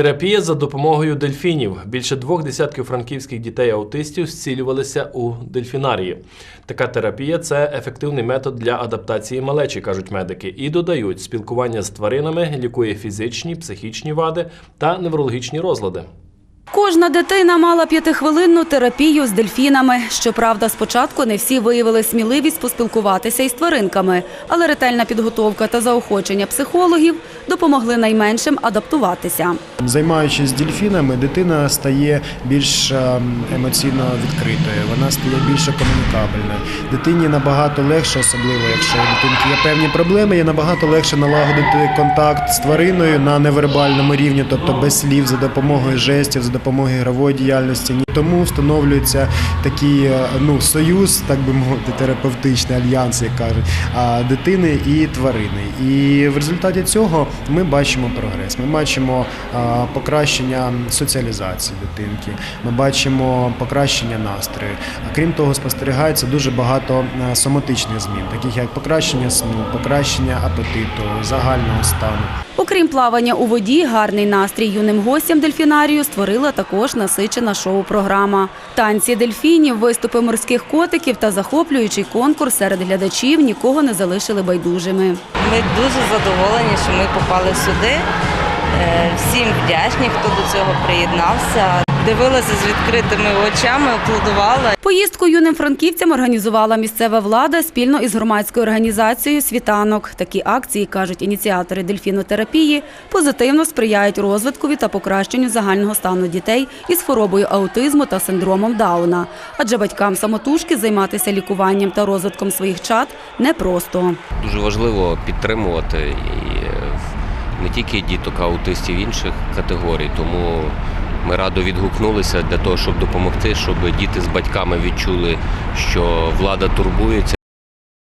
Терапія за допомогою дельфінів. Більше двох десятків франківських дітей-аутистів зцілювалися у дельфінарії. Така терапія це ефективний метод для адаптації малечі, кажуть медики, і додають, спілкування з тваринами лікує фізичні, психічні вади та неврологічні розлади. Кожна дитина мала п'ятихвилинну терапію з дельфінами. Щоправда, спочатку не всі виявили сміливість поспілкуватися із тваринками, але ретельна підготовка та заохочення психологів допомогли найменшим адаптуватися. Займаючись дельфінами, дитина стає більш ем, емоційно відкритою, вона стає більше комунікабельною. Дитині набагато легше, особливо якщо у дитинки є певні проблеми, є набагато легше налагодити контакт з твариною на невербальному рівні, тобто без слів, за допомогою жестів, за допомогою ігрової діяльності. Тому встановлюється такий е, ну, союз, так би мовити, терапевтичний альянс, як кажуть, дитини і тварини. І в результаті цього ми бачимо прогрес. Ми бачимо покращення соціалізації дитинки, ми бачимо покращення настрою. Крім того, спостерігається дуже багато соматичних змін, таких як покращення сну, покращення апетиту, загального стану. Окрім плавання у воді, гарний настрій юним гостям дельфінарію створила також насичена шоу-програма. Танці дельфінів, виступи морських котиків та захоплюючий конкурс серед глядачів нікого не залишили байдужими. Ми дуже задоволені, що ми попали сюди. Е, Всім вдячні, хто до цього приєднався. Дивилася з відкритими очами, аплодувала. Поїздку юним франківцям організувала місцева влада спільно із громадською організацією Світанок. Такі акції, кажуть ініціатори дельфінотерапії, позитивно сприяють розвиткові та покращенню загального стану дітей із хворобою аутизму та синдромом Дауна. Адже батькам самотужки займатися лікуванням та розвитком своїх чад непросто. Дуже важливо підтримувати і е, не тільки діток, а аутистів інших категорій. Тому ми радо відгукнулися для того, щоб допомогти, щоб діти з батьками відчули, що влада турбується